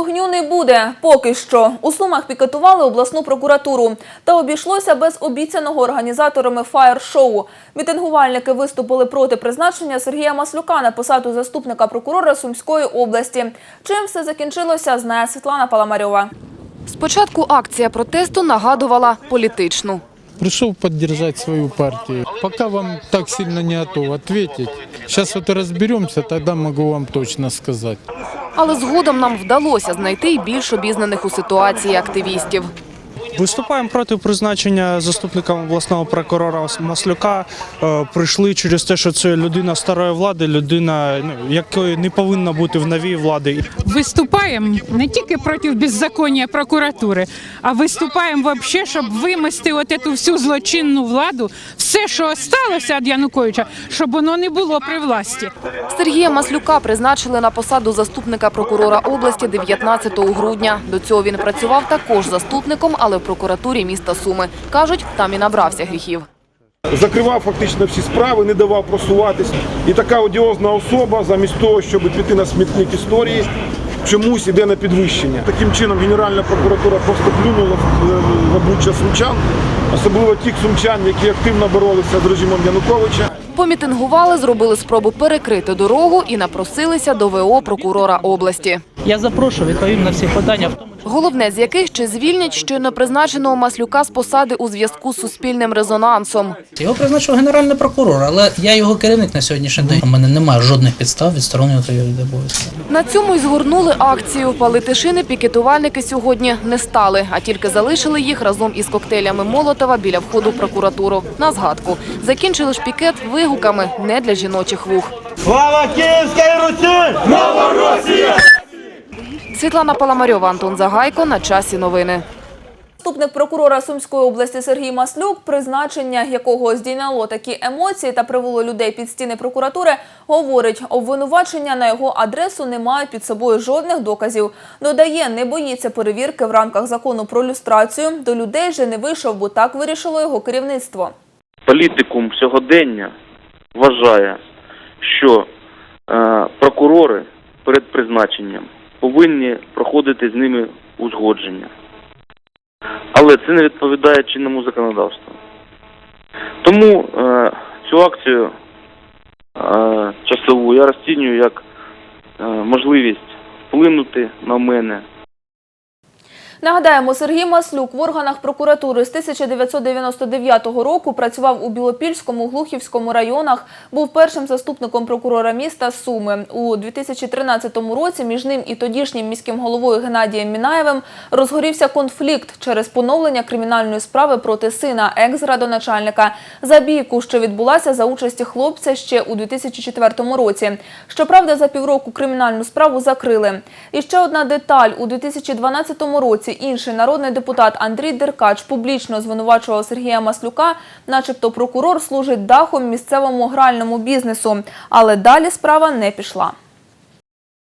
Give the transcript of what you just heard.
Вогню не буде поки що. У Сумах пікетували обласну прокуратуру. Та обійшлося без обіцяного організаторами фаєр-шоу. Мітингувальники виступили проти призначення Сергія Маслюка на посаду заступника прокурора Сумської області. Чим все закінчилося, знає Світлана Паламарьова. Спочатку акція протесту нагадувала політичну. Пришел поддержать свою партию. Пока вам так сильно не готов ответить. Сейчас вот разберемся, тогда могу вам точно сказать. Але згодом нам вдалося знайти й більш обізнаних у ситуації активістів. Виступаємо проти призначення заступником обласного прокурора Маслюка. Е, Прийшли через те, що це людина старої влади, людина, ну, якої не повинна бути в новій владі. виступаємо не тільки проти беззаконня прокуратури, а виступаємо взагалі, щоб вимести от эту всю злочинну владу, все, що сталося від Януковича, щоб воно не було при власті. Сергія Маслюка призначили на посаду заступника прокурора області 19 грудня. До цього він працював також заступником, але в прокуратурі міста Суми. Кажуть, там і набрався гріхів. закривав фактично всі справи, не давав просуватись. І така одіозна особа, замість того, щоб піти на смітник історії, чомусь іде на підвищення. Таким чином Генеральна прокуратура просто плюнула в, в обличчя сумчан, особливо тих сумчан, які активно боролися з режимом Януковича. Помітингували, зробили спробу перекрити дорогу і напросилися до ВО прокурора області. Я запрошую, відповім на всі питання. Головне з яких чи звільнять щойно призначеного Маслюка з посади у зв'язку з суспільним резонансом. Його призначив генеральний прокурор, але я його керівник на сьогоднішній день. У мене немає жодних підстав відсторонювати його від обов'язків. На цьому й згорнули акцію. Палити шини пікетувальники сьогодні не стали, а тільки залишили їх разом із коктейлями Молотова біля входу в прокуратуру. На згадку. Закінчили ж пікет вигуками не для жіночих вух. Слава Київській Русі! Світлана Паламарьова, Антон Загайко. На часі новини. Заступник прокурора Сумської області Сергій Маслюк, призначення якого здійняло такі емоції та привело людей під стіни прокуратури, говорить, обвинувачення на його адресу не мають під собою жодних доказів. Додає, не боїться перевірки в рамках закону про люстрацію. До людей же не вийшов, бо так вирішило його керівництво. політикум сьогодення вважає, що е, прокурори перед призначенням повинні проходити з ними узгодження. Але це не відповідає чинному законодавству. Тому е, цю акцію е, часову я розцінюю як е, можливість вплинути на мене Нагадаємо, Сергій Маслюк в органах прокуратури з 1999 року працював у Білопільському, Глухівському районах, був першим заступником прокурора міста Суми. У 2013 році між ним і тодішнім міським головою Геннадієм Мінаєвим розгорівся конфлікт через поновлення кримінальної справи проти сина екс-градоначальника за бійку, що відбулася за участі хлопця ще у 2004 році. Щоправда, за півроку кримінальну справу закрили. І ще одна деталь. У 2012 році інший народний депутат Андрій Деркач публічно звинувачував Сергія Маслюка, начебто прокурор служить дахом місцевому гральному бізнесу. Але далі справа не пішла.